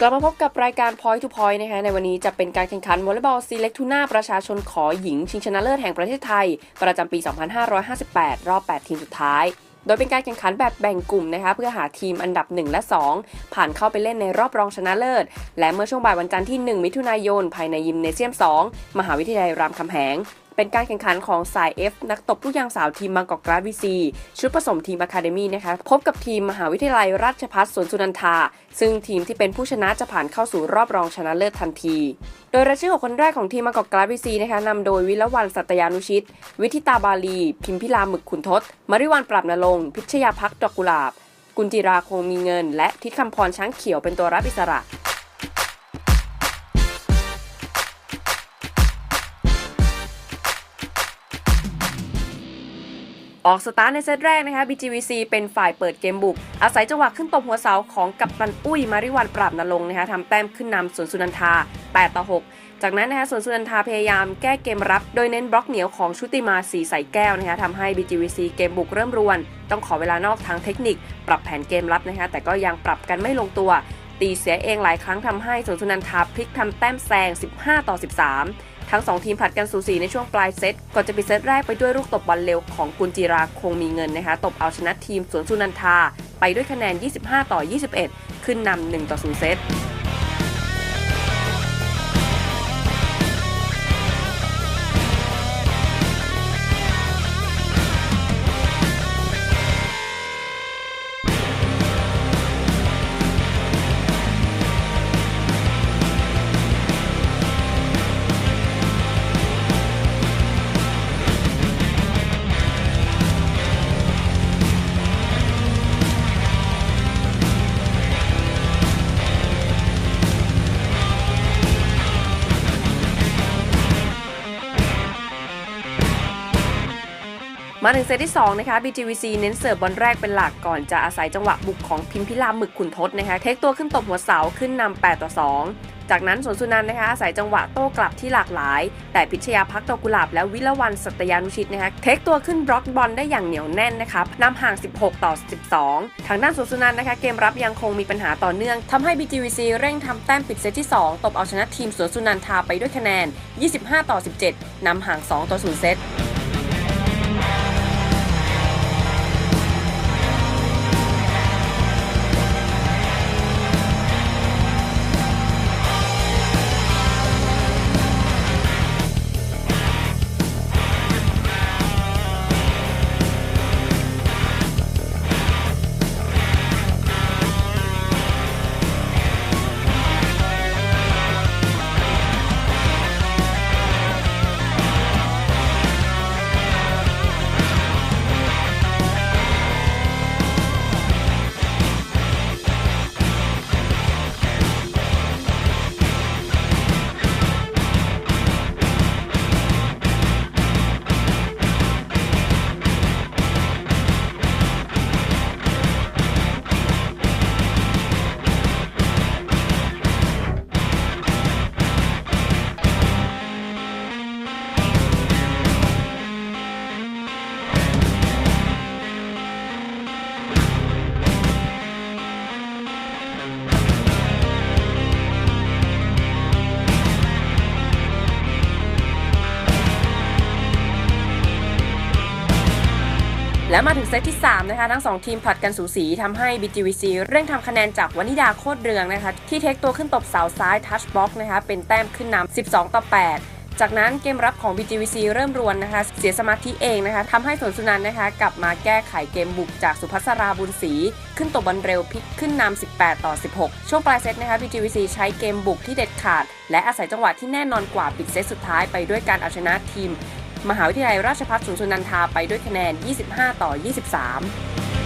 กลับมาพบกับรายการ Point to Point นะคะในวันนี้จะเป็นการแข่งขันวอลเลย์บอลซีเล็กทูน่าประชาชนขอหญิง ชิงชนะเลิศแห่งประเทศไทย ประจำปี 2558 รอบ 8 ทีมสุดท้าย โดยเป็นการแข่งขันแบบแบ่งกลุ่มนะคะเพื่อหาทีมอันดับ 1 และ 2 ผ่านเข้าไปเล่นในรอบรองชนะเลิศ และเมื่อช่วงบ่ายวันจันทร์ที่ 1 มิถุนายน ภายในยิมเนเซียม 2 มหาวิทยาลัยรามคำแหง เป็นการแข่งขันของสาย F นักตบลูกยางสาวทีมบางกอกกราดวีซีชุดผสมทีมอะคาเดมี่นะคะพบกับทีมมหาวิทยาลัยราชภัฏสวนสุนันทา ซึ่งทีมที่เป็นผู้ชนะจะผ่านเข้าสู่รอบรองชนะเลิศทันที โดยรายชื่อของคนแรกของทีมบางกอกกราดวีซีนะคะนำโดยวิลวันสัตยานุชิต วิทิตาบาลี พิมพิลาหมึกขุนทศมริวันปรับนรงพิชยาพักดอกกุหลาบ กุลจิราคงมีเงิน และทิศคำพรช้างเขียวเป็นตัวรับอิสระ ออกสตาร์ทในเซตแรกนะคะ BGVC เป็นฝ่ายเปิดเกมบุก อาศัยจังหวะขึ้นตบหัวเสาของกัปตันอุ้ยมาริวันปราบนรงนะคะทำแต้มขึ้นนำสวนสุนันทา 8 ต่อ 6 จากนั้นนะคะสวนสุนันทาพยายามแก้เกมรับ โดยเน้นบล็อกเหนียวของชุติมาสีใสแก้วนะคะทำให้ BGVC เกมบุกเริ่มรวน ต้องขอเวลานอกทางเทคนิค ปรับแผนเกมรับนะคะแต่ก็ยังปรับกันไม่ลงตัว ตีเสียเองหลายครั้งทำให้สวนสุนันทาพลิกทำแต้มแซง 15 ต่อ 13 ทั้ง 2 ทีมผลัดกันสูสีในช่วงปลายเซตก่อนจะปิดเซตแรกไปด้วยลูกตบบอลเร็วของกุนจิราคงมีเงินนะคะตบเอาชนะทีมสวนสุนันทา ไปด้วยคะแนน 25 ต่อ 21 ขึ้นนำ1ต่อ0เซต มาถึงเซตที่ 2 นะคะ BGVC เน้นเสิร์ฟบอลแรกเป็นหลักก่อนจะอาศัยจังหวะบุกของพิมพิลาหมึกขุนทศนะคะ เทคตัวขึ้นตบหัวเสาขึ้นนำ8ต่อ 2 จากนั้นสวนสุนันนะคะอาศัยจังหวะโต้กลับที่หลากหลาย แต่พิชยาพักตกุหลาบและวิลวันสัตยานุชิตนะคะเทคตัวขึ้นบล็อกบอลได้อย่างเหนียวแน่นนะคะนำห่าง 16 ต่อ 12 ทางด้านสวนสุนันนะคะเกมรับยังคงมีปัญหาต่อเนื่องทำให้ BGVC เร่งทำแต้มปิดเซตที่ 2 ตบเอาชนะทีมสวนสุนันทาไปด้วยคะแนน 25 ต่อ 17นำห่าง 2 ต่อ 0 เซต และมาถึงเซตที่ 3 นะคะ ทั้ง 2 ทีมผลัดกันสูสีทำให้ BGVC เร่งทำคะแนนจากวนิดาโคตรเรืองนะคะ ที่เทคตัวขึ้นตบเสาซ้ายทัชบล็อกนะคะเป็นแต้มขึ้นนำ12 ต่อ 8จากนั้นเกมรับของ BGVC เริ่มรวนนะคะ เสียสมาธิเองนะคะทำให้สวนสุนันนะคะ กลับมาแก้ไขเกมบุกจากสุภัสราบุญศรีขึ้นตบบอลเร็วพลิกขึ้นนำ 18 ต่อ 16 ช่วงปลายเซตนะคะ BGVC ใช้เกมบุกที่เด็ดขาด และอาศัยจังหวะที่แน่นอนกว่าปิดเซตสุดท้ายไปด้วยการเอาชนะทีม มหาวิทยาลัยราชภัฏสวนสุนันทาไปด้วยคะแนน 25 ต่อ 23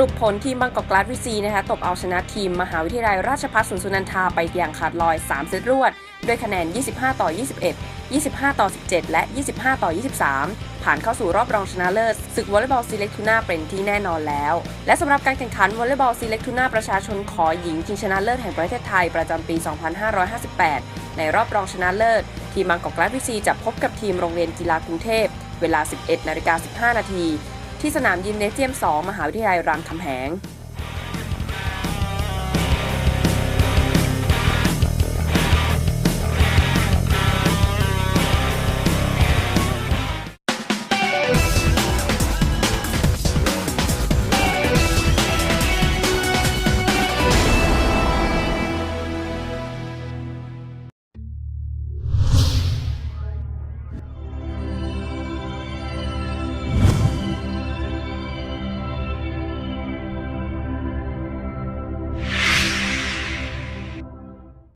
รุปผลทีมบางกอกกลาสวิซีนะคะตบเอาชนะทีมมหาวิทยาลัยราชภัฏสวนสุนันทาไปอย่างขาดลอย 3 เซตรวด ด้วยคะแนน 25 ต่อ 21 25 ต่อ 17 และ 25 ต่อ 23 ผ่านเข้าสู่รอบรองชนะเลิศศึกวอลเลย์บอลซีเล็กทูน่าเป็นที่แน่นอนแล้ว และสำหรับการแข่งขันวอลเลย์บอลซีเล็กทูน่าประชาชนขอหญิงชิงชนะเลิศแห่งประเทศไทยประจำปี 2558 ในรอบรองชนะเลิศ ทีมบางกอกกลาสวิซีจะพบกับทีมโรงเรียนกีฬากรุงเทพ เวลา 11นาฬิกา15นาที ที่สนามยิมเนเซียม 2 มหาวิทยาลัยรามคำแหง